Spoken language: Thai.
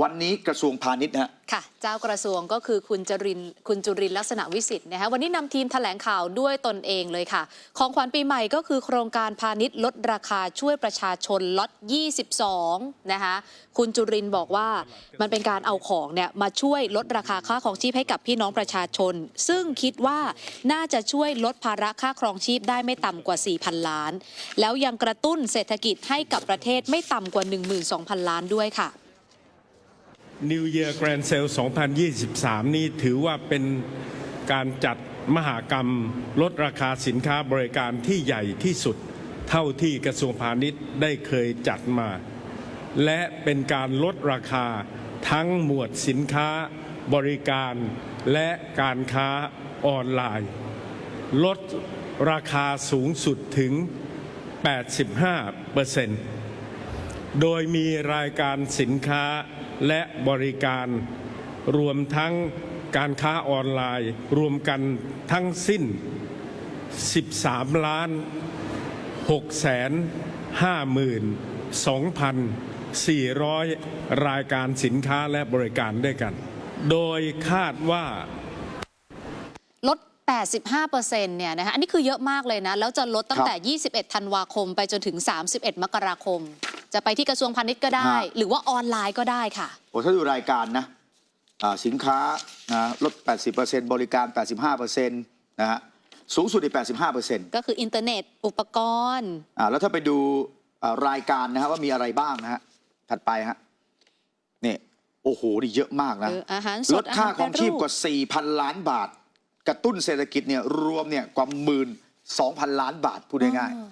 วันนี้กระทรวงพาณิชย์นะฮะค่ะ เจ้ากระทรวงก็คือคุณจรินคุณจุรินลักษณะวิสิทธิ์นะคะวันนี้นำทีมแถลงข่าวด้วยตนเองเลยค่ะ ของขวัญปีใหม่ก็คือโครงการพาณิชย์ลดราคาช่วยประชาชนล็อต 22 นะคะคุณจุรินบอกว่ามันเป็นการเอาของเนี่ยมาช่วยลดราคาค่าของชีพให้กับพี่น้องประชาชน ซึ่งคิดว่าน่าจะช่วยลดภาระค่าครองชีพได้ไม่ต่ำกว่า 4,000 ล้าน แล้วยังกระตุ้นเศรษฐกิจให้กับประเทศไม่ต่ำกว่า 12,000 ล้านด้วยค่ะ New Year Grand Sale 2023 นี้ถือว่าเป็นการจัดมหากรรมลดราคาสินค้าบริการที่ใหญ่ที่สุด เท่าที่กระทรวงพาณิชย์ได้เคยจัดมา และเป็นการลดราคาทั้งหมวดสินค้าบริการและการค้าออนไลน์ ลดราคาสูงสุดถึง 85เปอร์เซ็นต์ โดยมีรายการสินค้าและบริการ รวมทั้งการค้าออนไลน์ รวมกันทั้งสิ้น 13 ล้าน6แสน5หมื่น2,400 รายการสินค้าและบริการด้วยกัน โดยคาดว่าลด 85%เนี่ยนะคะ อันนี้คือเยอะมากเลยนะ แล้วจะลดตั้งแต่ 21 ธันวาคมไปจนถึง 31 มกราคม จะไปที่กระทรวงพาณิชย์ก็ได้ ฮะ หรือว่าออนไลน์ก็ได้ค่ะ โอ้ถ้าดูรายการนะอ่าสินค้านะลด 80%บริการ 85%นะฮะสูงสุดใน85%ก็คืออินเทอร์เน็ตอุปกรณ์ อ่าแล้วถ้าไปดูอ่ารายการนะฮะว่ามีอะไรบ้างนะฮะถัดไปฮะนี่โอ้โหนี่เยอะมากนะเอออาหารสดลดค่าอาหารของชีพแปรรูปกว่า 4,000 ล้านบาท กระตุ้นเศรษฐกิจเนี่ยรวมเนี่ยกว่าหมื่น2,000 ล้านบาทพูดง่ายอ๋อ